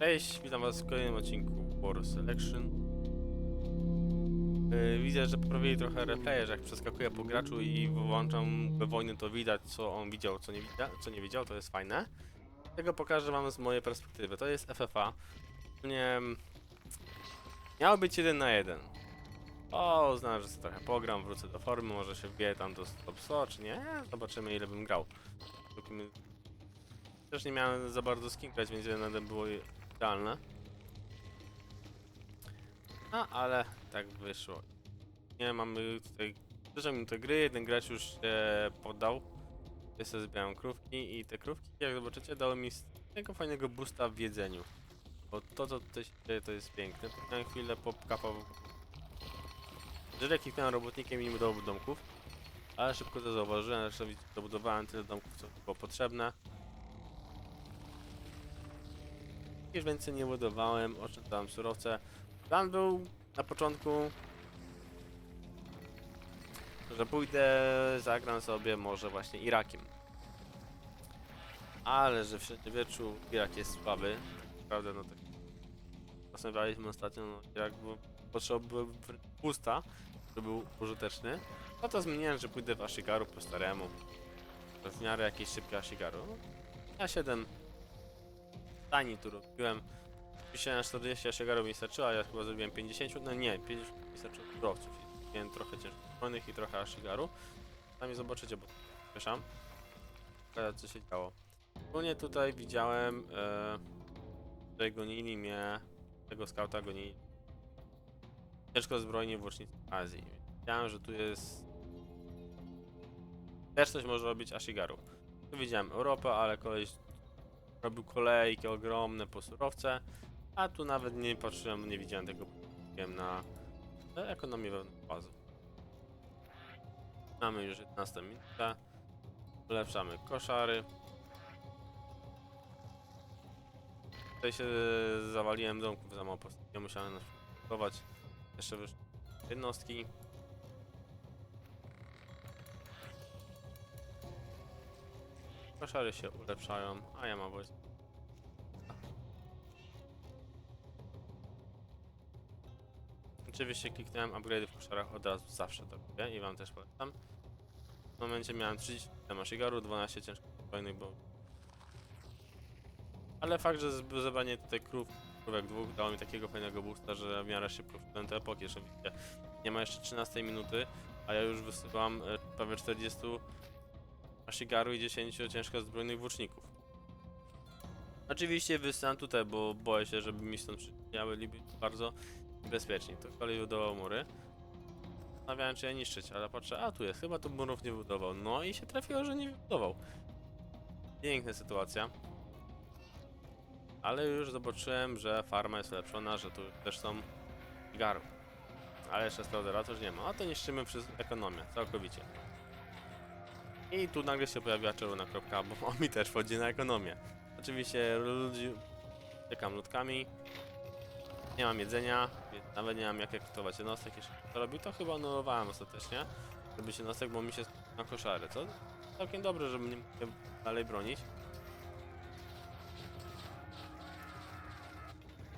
Cześć, witam was w kolejnym odcinku War Selection. Yy, widzę, że poprawili trochę replaye, że jak przeskakuję po graczu i włączam we wojny, to widać co on widział, co nie, co nie widział, to jest fajne. Tego pokażę wam z mojej perspektywy. To jest FFA. Nie... Miał być jeden na jeden. O, uznałem, że sobie trochę pogram, wrócę do formy, może się wbiję tam do top 100, czy nie? Zobaczymy ile bym grał. Też nie miałem za bardzo z kim grać, więc jeden na jeden było No, ale tak wyszło. Nie mamy tutaj dużo minuty gry, jeden gracz już się poddał. Ja sobie zbieram krówki i te krówki, jak zobaczycie, dały mi tego fajnego boosta w jedzeniu. Bo to, co tutaj się dzieje, to jest piękne. Potem chwilę popkapał. Jeżeli kliknąłem robotnikiem i nie budował domków, ale szybko to zauważyłem, że dobudowałem tyle domków, co było potrzebne. Już więcej nie budowałem, oszczędzałem surowce. Plan był na początku, że pójdę, zagram sobie może właśnie Irakiem. Ale że w średniowieczu Irak jest słaby, tak naprawdę no tak rozmawialiśmy ostatnio, no Irak był, potrzebował pusta, żeby był użyteczny. No to zmieniłem, że pójdę w Ashigaru po staremu. W miarę jakieś szybkie Ashigaru. Ja 7 tani tu robiłem. Myślałem, że 40 Ashigaru mi starczyło, ja chyba zrobiłem 50, no nie, 50 mi starczyło surowców. Miałem trochę ciężkich i trochę Ashigaru. Sami zobaczycie, bo. E, co się działo. Ogólnie tutaj widziałem, e, tutaj gonili mnie, tego skauta gonili ciężko zbrojnie w łucznicy Azji. Wiedziałem, że tu jest... Też coś może robić Ashigaru. Tu widziałem Europę, ale koleś robił kolejki ogromne po surowce, a tu nawet nie patrzyłem, nie widziałem tego, wiem na ekonomię wewnątrz bazy. Mamy już 11 minutę. Ulepszamy koszary. Tutaj się zawaliłem domków za mało postaci. Musiałem nas. Jeszcze wyszły jednostki. Koszary się ulepszają, a ja mam wojsko. Oczywiście kliknąłem upgrade w koszarach od razu, zawsze to robię i wam też polecam. W momencie miałem 30 Mashigaru, 12 ciężkich zbrojnych, bo... Ale fakt, że zebranie tutaj krów, krówek dwóch dało mi takiego fajnego boosta, że w miarę szybko wszedłem te epoki, że nie ma jeszcze 13 minuty, a ja już wysyłam e, prawie 40 Mashigaru i 10 ciężko zbrojnych włóczników. Oczywiście wysyłam tutaj, bo boję się, żeby mi stąd przyjały być bardzo bezpieczni. To kolej budował mury. Zastanawiałem, czy je niszczyć, ale patrzę, a tu jest, chyba tu murów nie budował. No i się trafiło, że nie budował. Piękna sytuacja. Ale już zobaczyłem, że farma jest ulepszona, że tu też są garu. Ale jeszcze strauderator nie ma. A to niszczymy przez ekonomię, całkowicie. I tu nagle się pojawiła czerwona kropka, bo mi też wchodzi na ekonomię. Oczywiście ludzi... Czekam ludkami. Nie mam jedzenia, nawet nie mam jak rekrutować jednostek. Jeśli to robił, to chyba anulowałem ostatecznie. Żeby się jednostek, bo mi się na koszary, co całkiem dobrze, żeby nie mógł dalej bronić.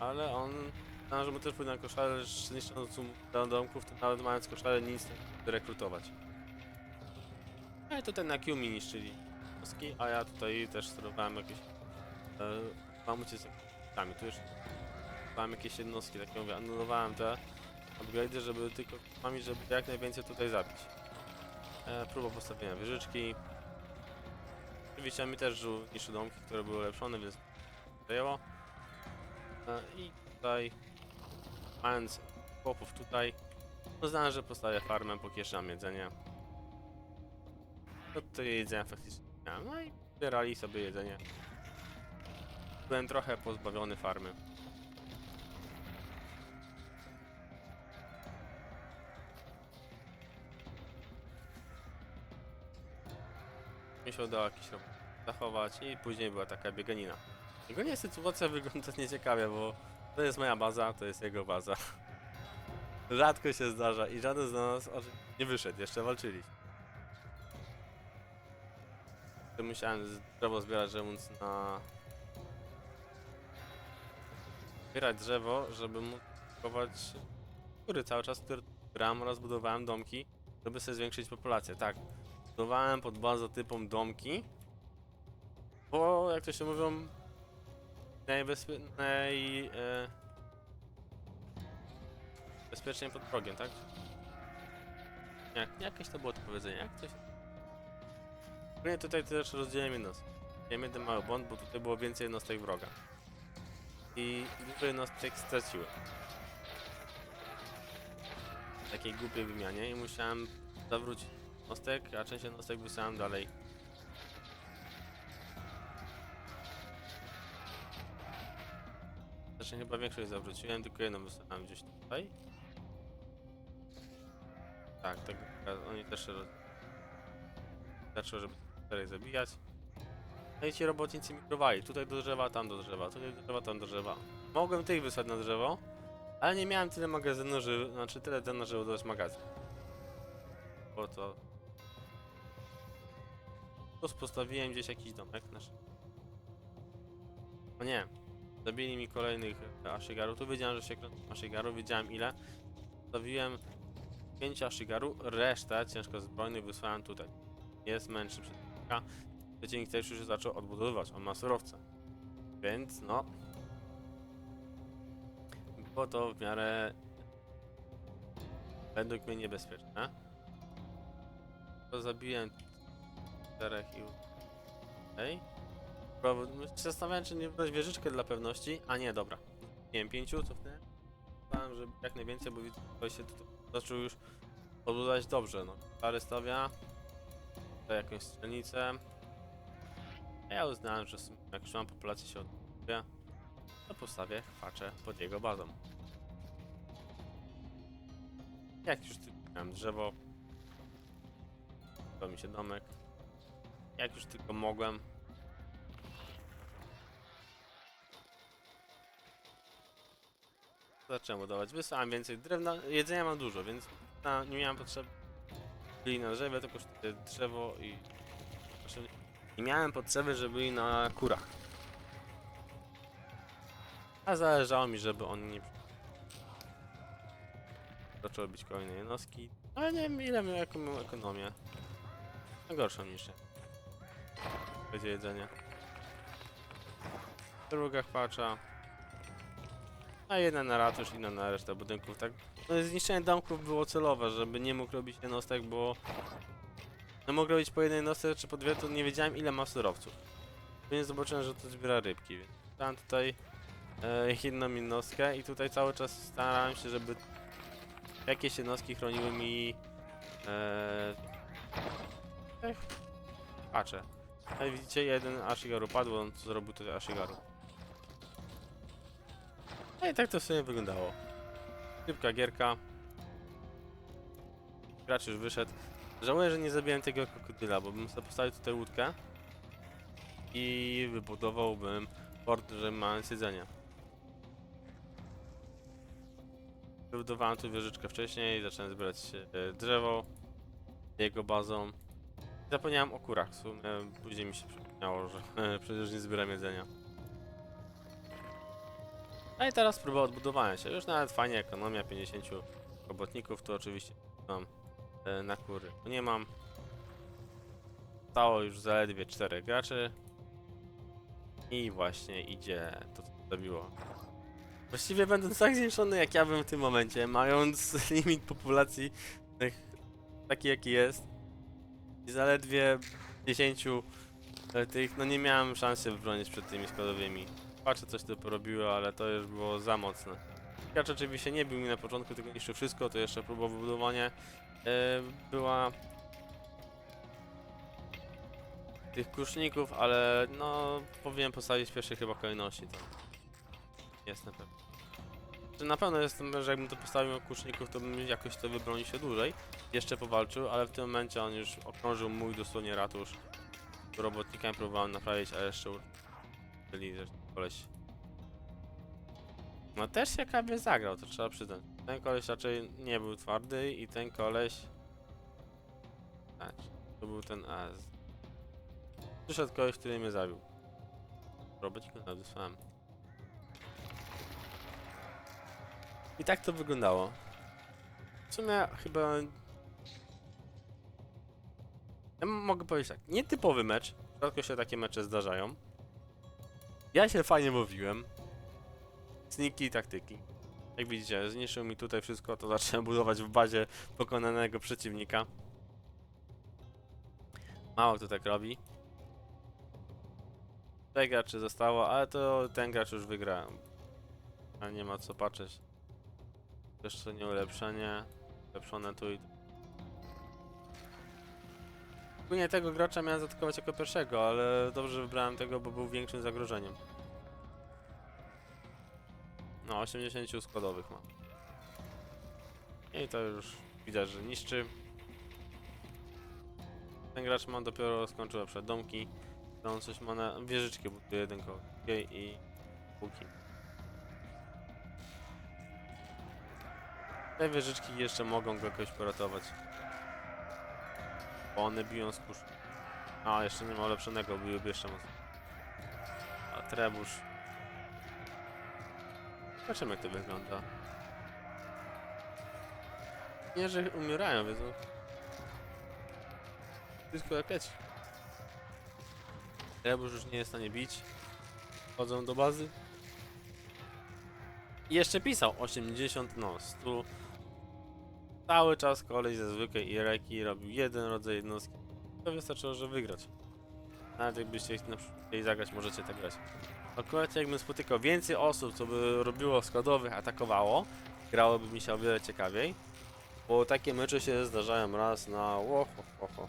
Ale on, znam, że mu też pójdę na koszary, niszcząc do domków, to nawet mając koszary nic rekrutować. No i tutaj na Q niszczyli jednostki, a ja tutaj też sterowałem jakieś... E, mam uciec jakimiś tu już mam jakieś jednostki, takie mówię, anulowałem te upgrade'y, żeby tylko mami, żeby jak najwięcej tutaj zabić. E, próba postawienia wieżyczki. Oczywiście mi też niższe domki, które były ulepszone, więc zajęło. E, I tutaj, mając chłopów tutaj, uznałem, że postawię farmę, pokieszam jedzenie. No tutaj jedzenia faktycznie nie miałem, no i zbierali sobie jedzenie. Byłem trochę pozbawiony farmy. mi się udało jakiś robot zachować i później była taka bieganina. Nie sytuacja wygląda nieciekawie, bo to jest moja baza, to jest jego baza. Rzadko się zdarza i żaden z nas nie wyszedł, jeszcze walczyli. To musiałem drzewo zbierać, żeby móc na zbierać drzewo, żeby móc kupować góry cały czas, które gram oraz budowałem domki, żeby sobie zwiększyć populację. Tak, budowałem pod bazotypą domki, bo jak to się mówią, najbezpie... naj... E... bezpiecznie pod progiem, tak? Jak, jakieś to było to powiedzenie, jak się... Nie, tutaj też rozdzieliłem jednostki. Miałem jeden mały błąd, bo tutaj było więcej jednostek wroga. I dużo jednostek straciłem. W takiej głupiej wymianie i musiałem zawrócić jednostek, a część jednostek wysłałem dalej. Zresztą chyba większość zawróciłem, tylko jedną wysłałem gdzieś tutaj. Tak, tak, oni też roz... zaczęły, żeby dalej zabijać. No i ci robotnicy mikrowali, tutaj do drzewa, tam do drzewa, tutaj do drzewa, tam do drzewa. Mogłem tych wysłać na drzewo, ale nie miałem tyle magazynu, że, znaczy tyle ten, żeby dodać magazyn. Po to... Tu postawiłem gdzieś jakiś domek nasz. O nie, zabili mi kolejnych ashigarów, tu wiedziałem, że się kręcą ashigarów, wiedziałem ile. Postawiłem 5 ashigarów, resztę ciężko zbrojnych wysłałem tutaj. Jest mężczy przeciwnika. Przeciwnik też już zaczął odbudowywać, on ma surowce. Więc no... Było to w miarę... Według mnie niebezpieczne. To zabiłem czterech i... Okej. Okay. się Zastanawiałem, czy nie wydać wieżyczkę dla pewności. A nie, dobra. Nie wiem, pięciu cofnę. Chciałem, żeby jak najwięcej, bo ktoś się tutaj zaczął już odbudować dobrze. No, stary stawia. Tutaj jakąś strzelnicę. Ja uznałem, że jak już mam populację się odbuduje, to postawię chwacze pod jego bazą. Jak już tylko miałem drzewo, to mi się domek. Jak już tylko mogłem, zacząłem budować. Wysłałem więcej drewna, jedzenia mam dużo, więc na, nie miałem potrzeby byli na drzewie, tylko kosztuje drzewo i... Znaczy, nie miałem potrzeby, żeby byli na kurach. A zależało mi, żeby oni nie... Zaczęły być kolejne jednostki. Ale nie wiem ile miał jaką miał ekonomię. No gorszą niż ja. Będzie jedzenie. W drugach patcha. A jedna na ratusz, inna na resztę budynków, tak? No, zniszczenie domków było celowe, żeby nie mógł robić jednostek, bo... No mógł robić po jednej jednostce czy po dwie, to nie wiedziałem ile ma surowców. Więc zobaczyłem, że to zbiera rybki, więc dałem tutaj e, jedną jednostkę i tutaj cały czas starałem się, żeby jakieś jednostki chroniły mi... E, ech, patrzę. No i widzicie, jeden Ashigaru padł, on zrobił tutaj Ashigaru. No i tak to sobie wyglądało. Szybka gierka. Gracz już wyszedł. Żałuję, że nie zabiłem tego krokodyla, bo bym sobie postawił tutaj łódkę i wybudowałbym port, że mając jedzenie. Wybudowałem tu wieżyczkę wcześniej, zacząłem zbierać e, drzewo jego bazą. Zapomniałem o kurach, w sumie później mi się przypomniało, że przecież nie zbieram jedzenia. No i teraz próba odbudowania się. Już nawet fajnie ekonomia 50 robotników, to oczywiście mam e, na kury. Nie mam. Stało już zaledwie 4 graczy. I właśnie idzie to, co zabiło. Właściwie będąc tak zniszczony jak ja bym w tym momencie, mając limit populacji taki jaki jest i zaledwie 10 e, tych, no nie miałem szansy wybronić przed tymi składowymi. Patrzę coś tu porobiło, ale to już było za mocne. Gracz oczywiście nie bił mi na początku, tylko niszczył wszystko, to jeszcze próba wybudowania e, była tych kuszników, ale no powinien postawić w pierwszej chyba kolejności to. Jest na pewno. Czy na pewno jestem, że jakbym to postawił kuszników, to bym jakoś to wybronił się dłużej. Jeszcze powalczył, ale w tym momencie on już okrążył mój dosłownie ratusz. Robotnikami próbowałem naprawić, a jeszcze czyli zresztą koleś. No też ciekawie zagrał, to trzeba przyznać. Ten koleś raczej nie był twardy i ten koleś... Tak, to był ten Az. Przyszedł koleś, który mnie zabił. Robotniku nawet wysłałem. I tak to wyglądało. W sumie chyba... Ja mogę powiedzieć tak, nietypowy mecz. Rzadko się takie mecze zdarzają. Ja się fajnie bawiłem. Sniki i taktyki. Jak widzicie, zniszczył mi tutaj wszystko, to zacząłem budować w bazie pokonanego przeciwnika. Mało kto tak robi. Tutaj graczy zostało, ale to ten gracz już wygra. A nie ma co patrzeć. Jeszcze nie ulepszenie. Ulepszone tu i tu. Ogólnie tego gracza miałem zaatakować jako pierwszego, ale dobrze wybrałem tego, bo był większym zagrożeniem. No, 80 składowych mam. I to już widać, że niszczy. Ten gracz ma dopiero skończył przed domki. On coś ma na wieżyczki, buduje drugiej i półki. Te wieżyczki jeszcze mogą go jakoś poratować. Bo one biją z kurz. A, jeszcze nie ma ulepszonego, byłyby jeszcze mocno. A trebusz. Zobaczymy jak to wygląda. Nie, że umierają, więc... no. Wszystko jak leci. Trebusz już nie jest w stanie bić. Wchodzą do bazy. I jeszcze pisał 80, no 100. Cały czas kolej ze zwykłej Ireki robił jeden rodzaj jednostki. To wystarczyło, że wygrać. Nawet jakbyście na chcieli zagrać, możecie tak grać. Akurat jakbym spotykał więcej osób, co by robiło składowych, atakowało, grałoby mi się o wiele ciekawiej. Bo takie mecze się zdarzają raz na ło, ho, ho.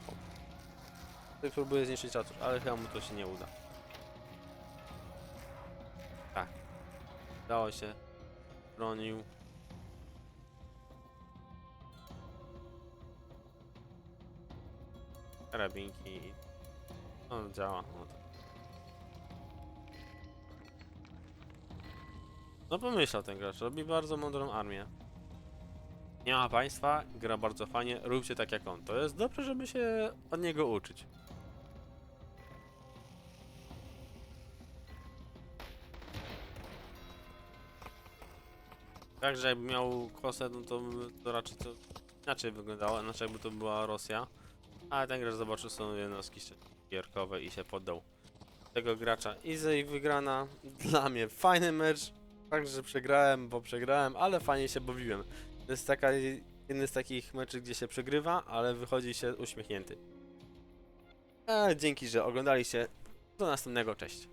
Tutaj próbuję zniszczyć ratusz, ale chyba mu to się nie uda. Tak. Udało się. Bronił. Karabinki. No działa. No, to. no pomyślał ten gracz, robi bardzo mądrą armię. Nie ma państwa, gra bardzo fajnie, róbcie tak jak on. To jest dobrze, żeby się od niego uczyć. Także jakby miał kosę, no to, to raczej to inaczej wyglądało, inaczej jakby to była Rosja. Ale ten gracz zobaczył są jednostki gierkowe i się poddał. Tego gracza easy wygrana. Dla mnie fajny mecz. Fakt, że przegrałem, bo przegrałem, ale fajnie się bawiłem. To jest taka, jeden z takich meczy, gdzie się przegrywa, ale wychodzi się uśmiechnięty. E, dzięki, że oglądaliście. Do następnego, cześć.